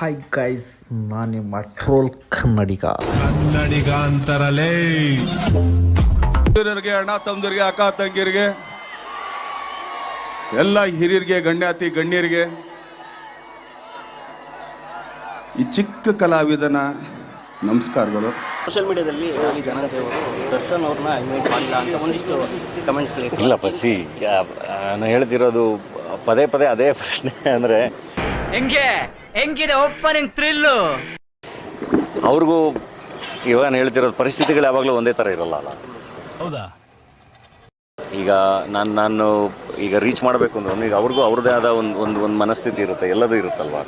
Hi guys ನಾನು ನಿಮ್ಮ troll ಕನ್ನಡಿಗ. ಕನ್ನಡಿಗ ಅಂತಾರಲ್ಲೇ ಹಿರಿಯರಿಗೆ ಅಣ್ಣ ತಮ್ಮದಿರಿಗೆ ಅಕ್ಕ ತಂಗಿರಿಗೆ ಎಲ್ಲ ಹಿರಿಯರಿಗೆ ಗಣ್ಯಾತಿ ಗಣ್ಯರಿಗೆ ಈ ಚಿಕ್ಕ ಕಲಾವಿದನ ನಮಸ್ಕಾರಗಳು. ಸೋಷಿಯಲ್ ಮೀಡಿಯಾದಲ್ಲಿ ಈ ಜನತೆಯವರು ದರ್ಶನ್ ಅವ್ರನ್ನ ಇನ್ವೈಟ್ ಮಾಡಿಲ್ಲ ಅಂತ ಒಂದಿಷ್ಟು ಕಮೆಂಟ್ಸ್ ಇಲ್ಲ ಪಸಿ ನಾನು ಹೇಳ್ತಿರೋದು ಪದೇ ಪದೇ ಅದೇ ಪ್ರಶ್ನೆ ಅಂದರೆ ಹೆಂಗೆ? ಹೆಂಗಿದೆ ಓಪನಿಂಗ್ ಥ್ರಿಲ್ಲು? ಅವ್ರಿಗೂ ಇವಾಗ ನಾನು ಹೇಳ್ತಿರೋದು ಪರಿಸ್ಥಿತಿಗಳು ಯಾವಾಗಲೂ ಒಂದೇ ಥರ ಇರಲ್ಲ ಅಲ್ಲ. ಹೌದಾ? ಈಗ ನಾನು ನಾನು ಈಗ ರೀಚ್ ಮಾಡಬೇಕು ಅಂದ್ರೆ ಈಗ ಅವ್ರಿಗೂ ಅವ್ರದ್ದೇ ಆದ ಒಂದು ಒಂದು ಒಂದು ಮನಸ್ಥಿತಿ ಇರುತ್ತೆ ಎಲ್ಲದೂ ಇರುತ್ತಲ್ವ?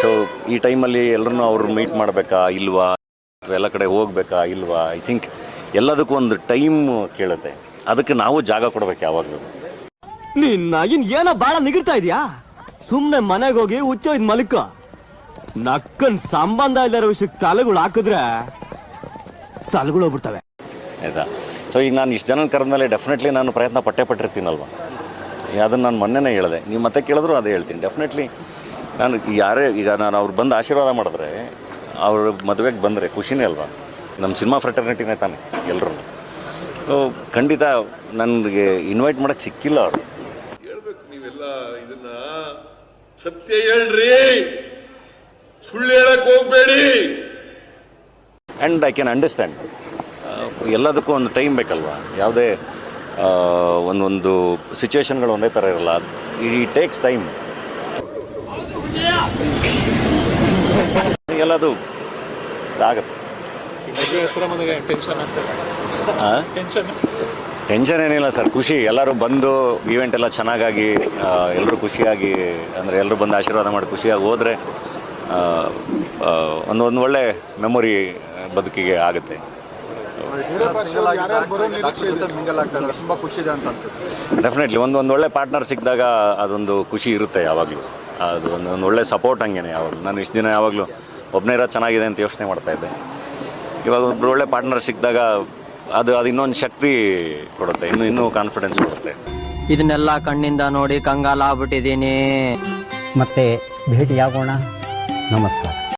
ಸೊ ಈ ಟೈಮಲ್ಲಿ ಎಲ್ಲರನ್ನೂ ಅವ್ರು ಮೀಟ್ ಮಾಡಬೇಕಾ ಇಲ್ವಾ? ಅಥವಾ ಎಲ್ಲ ಕಡೆ ಹೋಗ್ಬೇಕಾ ಇಲ್ವಾ? ಐ ಥಿಂಕ್ ಎಲ್ಲದಕ್ಕೂ ಒಂದು ಟೈಮ್ ಕೇಳುತ್ತೆ. ಅದಕ್ಕೆ ನಾವು ಜಾಗ ಕೊಡಬೇಕು ಯಾವಾಗಲೂ. ನಿನ್ನ ಇನ್ ಏನೋ ಭಾಳ ನಿಗಿರ್ತಾ ಇದೀಯಾ? ಸುಮ್ನೆ ಮನೆಗೆ ಹೋಗಿ ಹುಚ್ಚೋ ಇದ್ ಮಲ್ಕ. ನಕ್ಕನ್ ಸಂಬಂಧ ಇಲ್ಲರ ವಿಷಯಕ್ಕೆ ತಲೆಗಳು ಹಾಕಿದ್ರೆ ತಲೆಗಳು ಹೋಗ್ಬಿಡ್ತವೆ. ಆಯ್ತಾ ಸೊ ಈಗ ನಾನು ಇಷ್ಟು ಜನ ಕರೆದ್ಮೇಲೆ ಡೆಫಿನೆಟ್ಲಿ ನಾನು ಪ್ರಯತ್ನ ಪಟ್ಟೆ ಪಟ್ಟಿರ್ತೀನಲ್ವ? ಅಲ್ವಾ ಅದನ್ನು ನಾನು ಮೊನ್ನೆನೇ ಹೇಳಿದೆ. ನೀವು ಮತ್ತೆ ಕೇಳಿದ್ರು ಅದೇ ಹೇಳ್ತೀನಿ. ಡೆಫಿನೆಟ್ಲಿ ನಾನು ಯಾರೇ ಈಗ ನಾನು ಅವ್ರು ಬಂದು ಆಶೀರ್ವಾದ ಮಾಡಿದ್ರೆ ಅವ್ರ ಮದುವೆಗೆ ಬಂದರೆ ಖುಷಿನೇ ಅಲ್ವಾ? ನಮ್ಮ ಸಿನಿಮಾ ಫ್ರೆಟರ್ನಿಟಿನೇ ತಾನೆ ಎಲ್ಲರೂ ಸೊ ಖಂಡಿತ ನನಗೆ ಇನ್ವೈಟ್ ಮಾಡೋಕ್ಕೆ ಸಿಕ್ಕಿಲ್ಲ ಅವರು. ಹೇಳ್ಬೇಕು ನೀವೆಲ್ಲ ಇದನ್ನ. ಸತ್ಯ ಹೇಳ್ರಿ. ಸುಳ್ಳು ಹೇಳಕ್ ಹೋಗ್ಬೇಡಿ. ಆ್ಯಂಡ್ ಐ ಕ್ಯಾನ್ ಅಂಡರ್ಸ್ಟ್ಯಾಂಡ್ ಎಲ್ಲದಕ್ಕೂ ಒಂದು ಟೈಮ್ ಬೇಕಲ್ವಾ? ಯಾವುದೇ ಒಂದೊಂದು ಸಿಚುವೇಶನ್ಗಳು ಒಂದೇ ಥರ ಇರಲ್ಲ. ಈ ಟೇಕ್ಸ್ ಟೈಮ್ ಎಲ್ಲದು ಆಗುತ್ತೆ. ಟೆನ್ಷನ್ ಏನಿಲ್ಲ ಸರ್, ಖುಷಿ. ಎಲ್ಲರೂ ಬಂದು ಈವೆಂಟ್ ಎಲ್ಲ ಚೆನ್ನಾಗಾಗಿ ಎಲ್ಲರೂ ಖುಷಿಯಾಗಿ, ಅಂದರೆ ಎಲ್ಲರೂ ಬಂದು ಆಶೀರ್ವಾದ ಮಾಡಿ ಖುಷಿಯಾಗಿ ಹೋದರೆ ಒಂದು ಒಂದು ಒಳ್ಳೆ ಮೆಮೊರಿ ಬದುಕಿಗೆ ಆಗುತ್ತೆ. ಡೆಫಿನೆಟ್ಲಿ ಒಂದು ಒಂದು ಒಳ್ಳೆ ಪಾರ್ಟ್ನರ್ ಸಿಕ್ಕಿದಾಗ ಅದೊಂದು ಖುಷಿ ಇರುತ್ತೆ ಯಾವಾಗಲೂ. ಅದು ಒಂದು ಒಂದು ಒಳ್ಳೆ ಸಪೋರ್ಟ್ ಹಂಗೇನೆ ಯಾವಾಗಲೂ. ನಾನು ಇಷ್ಟು ದಿನ ಯಾವಾಗಲೂ ಒಬ್ಬನೇ ಇರೋದು ಚೆನ್ನಾಗಿದೆ ಅಂತ ಯೋಚನೆ ಮಾಡ್ತಾಯಿದ್ದೆ ಇವಾಗ ಒಬ್ಬರು ಒಳ್ಳೆ ಪಾರ್ಟ್ನರ್ ಸಿಕ್ಕಿದಾಗ ಅದು ಅದು ಇನ್ನೊಂದು ಶಕ್ತಿ ಕೊಡುತ್ತೆ ಇನ್ನು ಇನ್ನೂ ಕಾನ್ಫಿಡೆನ್ಸ್ ಕೊಡುತ್ತೆ. ಇದನ್ನೆಲ್ಲ ಕಣ್ಣಿಂದ ನೋಡಿ ಕಂಗಾಲ ಆಗ್ಬಿಟ್ಟಿದೀನಿ ಮತ್ತೆ ಭೇಟಿಯಾಗೋಣ. ನಮಸ್ಕಾರ.